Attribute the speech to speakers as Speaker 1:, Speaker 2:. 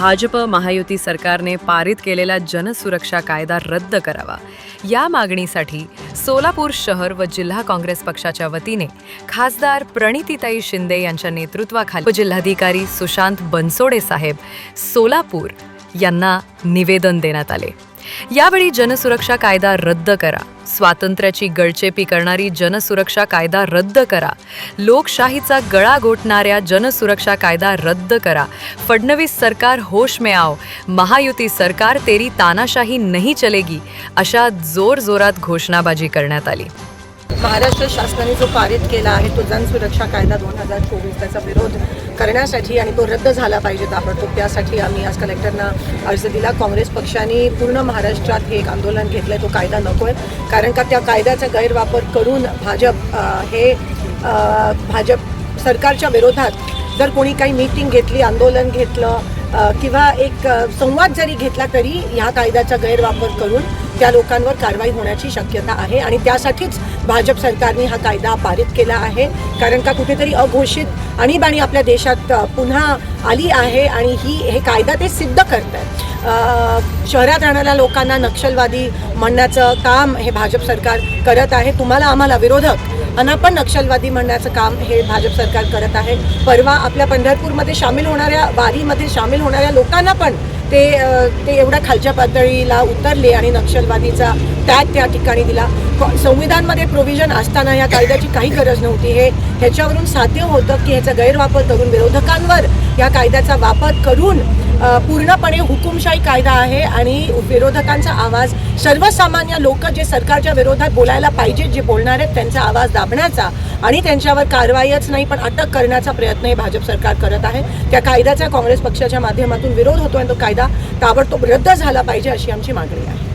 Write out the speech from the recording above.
Speaker 1: भाजप महायुती सरकारने पारित केलेला जनसुरक्षा कायदा रद्द करावा. या मागणीसाठी सोलापूर शहर व जिल्हा काँग्रेस पक्षाच्या वतीने खासदार प्रणितीताई शिंदे यांच्या नेतृत्वाखाली जिल्हाधिकारी सुशांत बनसोडे साहेब सोलापूर यांना निवेदन देण्यात आले. यावेळी जनसुरक्षा कायदा रद्द करा. स्वातंत्र्याची गळचेपी करणारी जनसुरक्षा कायदा रद्द करा. लोकशाहीचा गळा घोटणाऱ्या जनसुरक्षा कायदा रद्द करा. फडणवीस सरकार होश में आओ. महायुती सरकार तेरी तानाशाही नहीं चलेगी. अशा जोरजोरात घोषणाबाजी करण्यात आली.
Speaker 2: महाराष्ट्र शासनाने जो पारित केला आहे तो जनसुरक्षा कायदा दोन हजार चोवीस त्याचा विरोध करण्यासाठी आणि तो रद्द झाला पाहिजे ताबडतोब त्यासाठी आम्ही आज कलेक्टरना अर्ज दिला. काँग्रेस पक्षाने पूर्ण महाराष्ट्रात हे एक आंदोलन घेतलं आहे तो कायदा नको आहे कारण का त्या कायद्याचा गैरवापर करून भाजप हे भाजप सरकारच्या विरोधात जर कोणी काही मीटिंग घेतली आंदोलन घेतलं किंवा एक संवाद जरी घेतला तरी ह्या कायद्याचा गैरवापर करून त्या लोकांवर कारवाई होण्याची शक्यता आहे आणि त्यासाठीच भाजप सरकारने हा कायदा पारित केला आहे. कारण का कुठेतरी अघोषित आणीबाणी आपल्या देशात पुन्हा आली आहे आणि ही हे कायदा ते सिद्ध करत आहे शहरात राहणाऱ्या लोकांना नक्षलवादी म्हणण्याचं काम हे भाजप सरकार करत आहे. तुम्हाला आम्हाला विरोधक आणि पण नक्षलवादी म्हणण्याचं काम हे भाजप सरकार करत आहे. परवा आपल्या पंढरपूरमध्ये सामील होणाऱ्या वारीमध्ये सामील होणाऱ्या लोकांना पण ते ते एवढ्या खालच्या पातळीला उतरले आणि नक्षलवादीचा टॅग त्या ठिकाणी दिला. संविधानमध्ये प्रोव्हिजन असताना या कायद्याची काही गरज नव्हती. हे ह्याच्यावरून साध्य होतं की ह्याचा गैरवापर करून विरोधकांवर या कायद्याचा वापर करून पूर्णपणे हुकुमशाही कायदा आहे आणि विरोधकांचा आवाज सर्वसामान्य लोक जे सरकारच्या विरोधात बोलायला पाहिजे जे बोलणार आहेत त्यांचा आवाज दाबण्याचा आणि त्यांच्यावर कारवाईच नाही पण अटक करण्याचा प्रयत्न हे भाजप सरकार करत आहे. त्या कायद्याचा काँग्रेस पक्षाच्या माध्यमातून विरोध होतो आणि तो कायदा ताबडतोब रद्द झाला पाहिजे अशी आमची मागणी आहे.